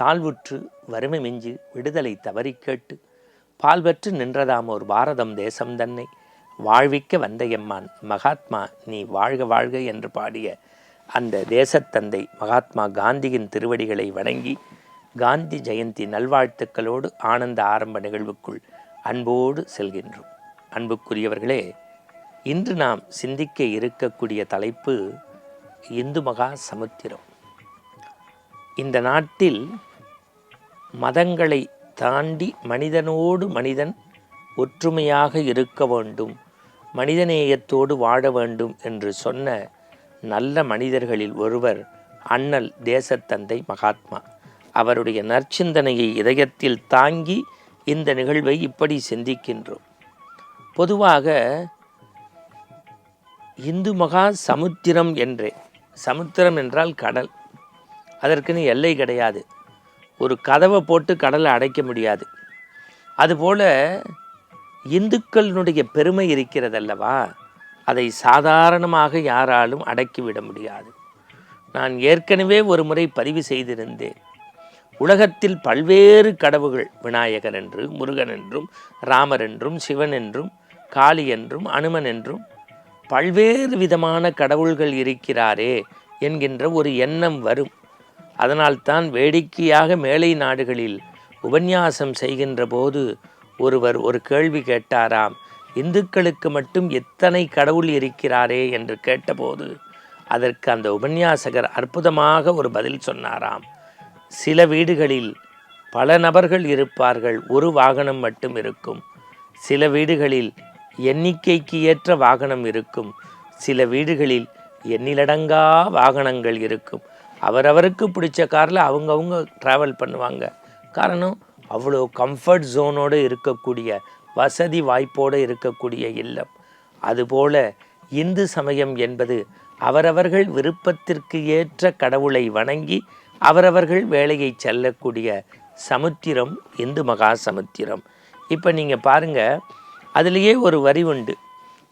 தாழ்வுற்று வறுமை மிஞ்சு விடுதலை தவறி கேட்டு பால்வற்று நின்றதாம் ஒரு பாரதம் தேசம் தன்னை. வாழ்விக்க வந்த எம்மான் மகாத்மா நீ வாழ்க வாழ்க என்று பாடிய அந்த தேசத்தந்தை மகாத்மா காந்தியின் திருவடிகளை வணங்கி காந்தி ஜெயந்தி நல்வாழ்த்துக்களோடு ஆனந்த ஆரம்ப நிகழ்வுக்குள் அன்போடு செல்கின்றோம். அன்புக்குரியவர்களே இன்று நாம் சிந்திக்க இருக்கக்கூடிய தலைப்பு இந்து மகா சமுத்திரம். இந்த நாட்டில் மதங்களை தாண்டி மனிதனோடு மனிதன் ஒற்றுமையாக இருக்க வேண்டும் மனிதநேயத்தோடு வாழ வேண்டும் என்று சொன்ன நல்ல மனிதர்களில் ஒருவர் அண்ணல் தேசத்தந்தை மகாத்மா. அவருடைய நற்சிந்தனையை இதயத்தில் தாங்கி இந்த நிகழ்வை இப்படி சிந்திக்கின்றோம். பொதுவாக இந்து மகா சமுத்திரம் என்றே சமுத்திரம் என்றால் கடல். அதற்குன்னு எல்லை கிடையாது. ஒரு கதவை போட்டு கடலை அடைக்க முடியாது. அதுபோல் இந்துக்களினுடைய பெருமை இருக்கிறதல்லவா? அதை சாதாரணமாக யாராலும் அடக்கிவிட முடியாது. நான் ஏற்கனவே ஒரு முறை பதிவு செய்திருந்தேன். உலகத்தில் பல்வேறு கடவுள்கள் விநாயகர் என்று முருகன் என்றும் ராமர் என்றும் சிவன் என்றும் காளி என்றும் அனுமன் என்றும் பல்வேறு விதமான கடவுள்கள் இருக்கிறாரே என்கின்ற ஒரு எண்ணம் வரும். அதனால்தான் வேடிக்கையாக மேலை நாடுகளில் உபன்யாசம் செய்கின்ற போது ஒருவர் ஒரு கேள்வி கேட்டாராம் இந்துக்களுக்கு மட்டும் எத்தனை கடவுள் இருக்கிறாரே? என்று கேட்டபோது அதற்கு அந்த உபன்யாசகர் அற்புதமாக ஒரு பதில் சொன்னாராம் சில வீடுகளில் பல நபர்கள் இருப்பார்கள் ஒரு வாகனம் மட்டும் இருக்கும். சில வீடுகளில் எண்ணிக்கைக்கு ஏற்ற வாகனம் இருக்கும். சில வீடுகளில் எண்ணிலடங்கா வாகனங்கள் இருக்கும். அவரவருக்கு பிடிச்ச காரில் அவங்கவுங்க ட்ராவல் பண்ணுவாங்க. காரணம் அவ்வளோ கம்ஃபர்ட் ஜோனோடு இருக்கக்கூடிய வசதி வாய்ப்போடு இருக்கக்கூடிய இல்லம். அதுபோல இந்து சமயம் என்பது அவரவர்கள் விருப்பத்திற்கு ஏற்ற கடவுளை வணங்கி அவரவர்கள் வேலையை செல்லக்கூடிய சமுத்திரம் இந்து மகா சமுத்திரம் இப்போ நீங்கள் பாருங்கள் அதுலேயே ஒரு வரி உண்டு.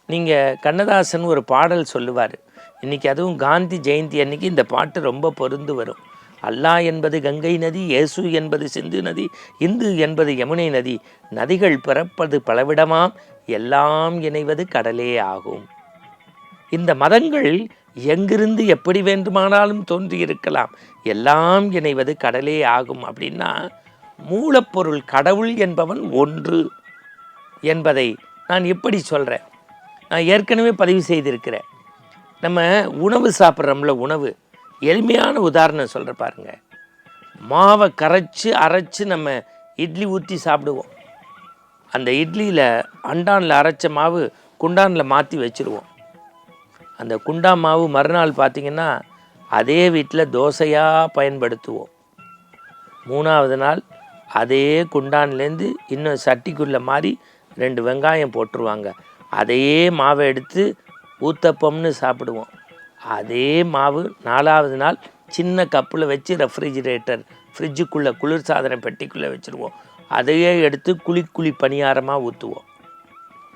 நீங்கள் கண்ணதாசன் ஒரு பாடல் சொல்லுவார். இன்றைக்கி அதுவும் காந்தி ஜெயந்தி அன்னைக்கு இந்த பாட்டு ரொம்ப பொருந்து வரும். அல்லாஹ் என்பது கங்கை நதி இயேசு என்பது சிந்து நதி இந்து என்பது யமுனை நதி. நதிகள் பிறப்பது பலவிடமாம் எல்லாம் இணைவது கடலே ஆகும். இந்த மதங்கள் எங்கிருந்து எப்படி வேண்டுமானாலும் தோன்றியிருக்கலாம். எல்லாம் இணைவது கடலே ஆகும் அப்படின்னா மூலப்பொருள் கடவுள் என்பவன் ஒன்று என்பதை நான் எப்படி சொல்கிறேன் நான் ஏற்கனவே பதிவு செய்திருக்கிறேன். நம்ம உணவு சாப்பிட்றோம்ல உணவு. எளிமையான உதாரணம் சொல்கிற பாருங்க. மாவை கரைச்சி அரைச்சி நம்ம இட்லி ஊற்றி சாப்பிடுவோம். அந்த இட்லியில் அண்டானில் அரைச்ச மாவு குண்டானில் மாற்றி வச்சுருவோம். அந்த குண்டா மாவு மறுநாள் பார்த்திங்கன்னா அதே வீட்டில் தோசையாக பயன்படுத்துவோம். மூணாவது நாள் அதே குண்டான்லேருந்து இன்னும் சட்டிக்குள்ளே மாறி ரெண்டு வெங்காயம் போட்டுருவாங்க. அதையே மாவை எடுத்து ஊத்தப்பம்னு சாப்பிடுவோம். அதே மாவு நாலாவது நாள் சின்ன கப்பில் வச்சு ரெஃப்ரிஜிரேட்டர் ஃப்ரிட்ஜுக்குள்ளே குளிர்சாதன பெட்டிக்குள்ளே வச்சுருவோம். அதையே எடுத்து குழி குழி பணியாரமாக ஊற்றுவோம்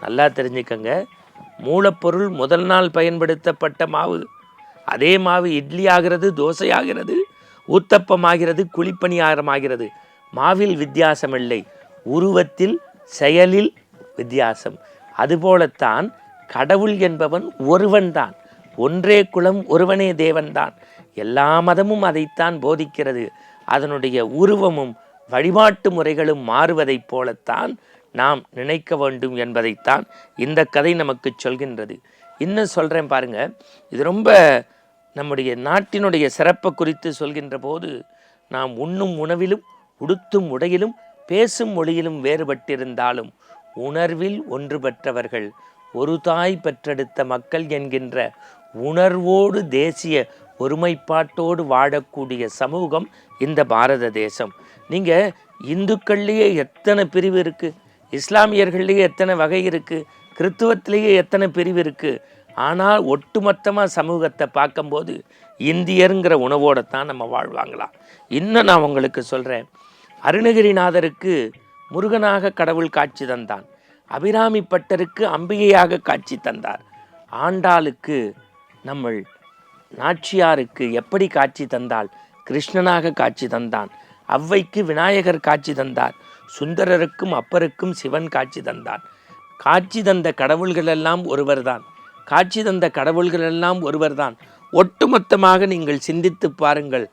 நல்லா தெரிஞ்சுக்கங்க. மூலப்பொருள் முதல் நாள் பயன்படுத்தப்பட்ட மாவு. அதே மாவு இட்லி ஆகிறது தோசை ஆகிறது ஊத்தப்பம் ஆகிறது குழிப்பணியாரம் ஆகிறது. மாவில் வித்தியாசம் இல்லை உருவத்தில் செயலில் வித்தியாசம். அதுபோலத்தான் கடவுள் என்பவன் ஒருவன்தான். ஒன்றே குலம் ஒருவனே தேவன்தான். எல்லா மதமும் அதைத்தான் போதிக்கிறது. அதனுடைய உருவமும் வழிபாட்டு முறைகளும் மாறுவதைப் போலத்தான் நாம் நினைக்க வேண்டும் என்பதைத்தான் இந்த கதை நமக்கு சொல்கின்றது. இன்னும் சொல்கிறேன் பாருங்கள் இது ரொம்ப நம்முடைய நாட்டினுடைய சிறப்பை குறித்து சொல்கின்ற போது நாம் உண்ணும் உணவிலும் உடுத்தும் உடையிலும் பேசும் மொழியிலும் வேறுபட்டிருந்தாலும் உணர்வில் ஒன்றுபட்டவர்கள் ஒரு தாய் பெற்றெடுத்த மக்கள் என்கின்ற உணர்வோடு தேசிய ஒருமைப்பாட்டோடு வாழக்கூடிய சமூகம் இந்த பாரத தேசம். நீங்கள் இந்துக்கள்லேயே எத்தனை பிரிவு இருக்குது இஸ்லாமியர்கள்லேயே எத்தனை வகை இருக்குது கிறித்துவத்திலேயே எத்தனை பிரிவு இருக்குது ஆனால் ஒட்டுமொத்தமாக சமூகத்தை பார்க்கும்போது இந்தியருங்கிற உணவோடு தான் நம்ம வாழ்வாங்களாம். இன்னும் நான் உங்களுக்கு சொல்கிறேன் அருணகிரிநாதருக்கு முருகனாக கடவுள் காட்சி தந்தான். அபிராமி பட்டருக்கு அம்பிகையாக காட்சி தந்தார். ஆண்டாளுக்கு நம்மள் நாச்சியாருக்கு எப்படி காட்சி தந்தால் கிருஷ்ணனாக காட்சி தந்தான். அவ்வைக்கு விநாயகர் காட்சி தந்தார். சுந்தரருக்கும் அப்பருக்கும் சிவன் காட்சி தந்தான் காட்சி தந்த கடவுள்களெல்லாம் ஒருவர்தான். காட்சி தந்த கடவுள்களெல்லாம் ஒருவர்தான். ஒட்டுமொத்தமாக நீங்கள் சிந்தித்து பாருங்கள்.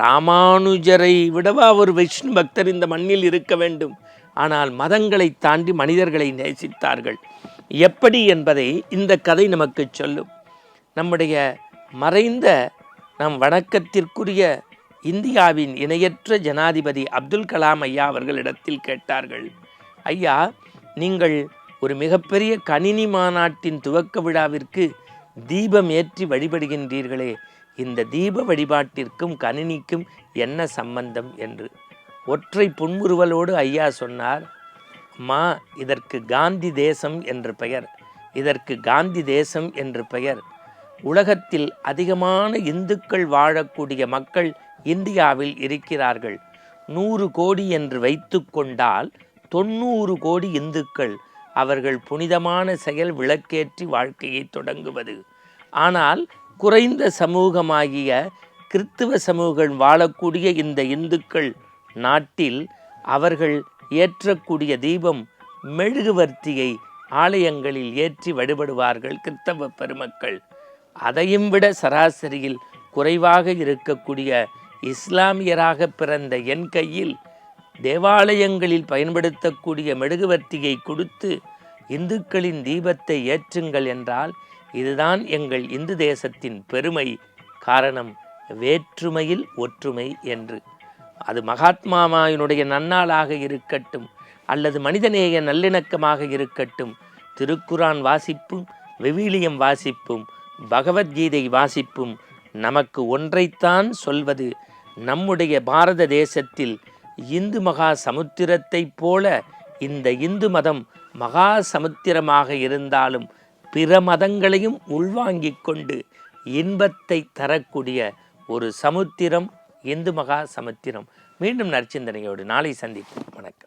ராமானுஜரை விடவா ஒரு விஷ்ணு பக்தர் இந்த மண்ணில் இருக்க வேண்டும்? ஆனால் மதங்களை தாண்டி மனிதர்களை நேசித்தார்கள். எப்படி என்பதை இந்த கதை நமக்கு சொல்லும். நம்முடைய மறைந்த நம் வணக்கத்திற்குரிய இந்தியாவின் இணையற்ற ஜனாதிபதி அப்துல் கலாம் ஐயா அவர்களிடத்தில் கேட்டார்கள். ஐயா நீங்கள் ஒரு மிகப்பெரிய கணினி மாநாட்டின் துவக்க விழாவிற்கு தீபம் ஏற்றி வழிபடுகின்றீர்களே. இந்த தீப வழிபாட்டிற்கும் கணினிக்கும் என்ன சம்பந்தம்? என்று. ஒற்றை புன்முறுவலோடு ஐயா சொன்னார் அம்மா இதற்கு காந்தி தேசம் என்று பெயர். இதற்கு காந்தி தேசம் என்று பெயர். உலகத்தில் அதிகமான இந்துக்கள் வாழக்கூடிய மக்கள் இந்தியாவில் இருக்கிறார்கள். நூறு கோடி என்று வைத்து கொண்டால் தொண்ணூறு கோடி இந்துக்கள் அவர்கள் புனிதமான செயல் விளக்கேற்றி வாழ்க்கையை தொடங்குவது. ஆனால் குறைந்த சமூகமாகிய கிறித்துவ சமூகம் வாழக்கூடிய இந்த இந்துக்கள் நாட்டில் அவர்கள் ஏற்றக்கூடிய தீபம் மெழுகுவர்த்தியை ஆலயங்களில் ஏற்றி வழிபடுவார்கள் கிறித்தவ பெருமக்கள். அதையும் விட சராசரியில் குறைவாக இருக்கக்கூடிய இஸ்லாமியராக பிறந்த என் கையில் தேவாலயங்களில் பயன்படுத்தக்கூடிய மெழுகுவர்த்தியை கொடுத்து இந்துக்களின் தீபத்தை ஏற்றுங்கள் என்றால் இதுதான் எங்கள் இந்து தேசத்தின் பெருமை. காரணம் வேற்றுமையில் ஒற்றுமை என்று. அது மகாத்மாமாவினுடைய நன்னாளாக இருக்கட்டும் அல்லது மனிதநேய நல்லிணக்கமாக இருக்கட்டும் திருக்குரான் வாசிப்பும் விவிலியம் வாசிப்பும் பகவத்கீதை வாசிப்பும் நமக்கு ஒன்றைத்தான் சொல்வது. நம்முடைய பாரத தேசத்தில் இந்து மகா சமுத்திரத்தைப் போல இந்த இந்து மதம் மகா சமுத்திரமாக இருந்தாலும் பிற மதங்களையும் உள்வாங்கிக் கொண்டு இன்பத்தை தரக்கூடிய ஒரு சமுத்திரம் இந்து மகா சமுத்திரம். மீண்டும் நற்சிந்தனையோடு நாளை சந்திக்கும். வணக்கம்.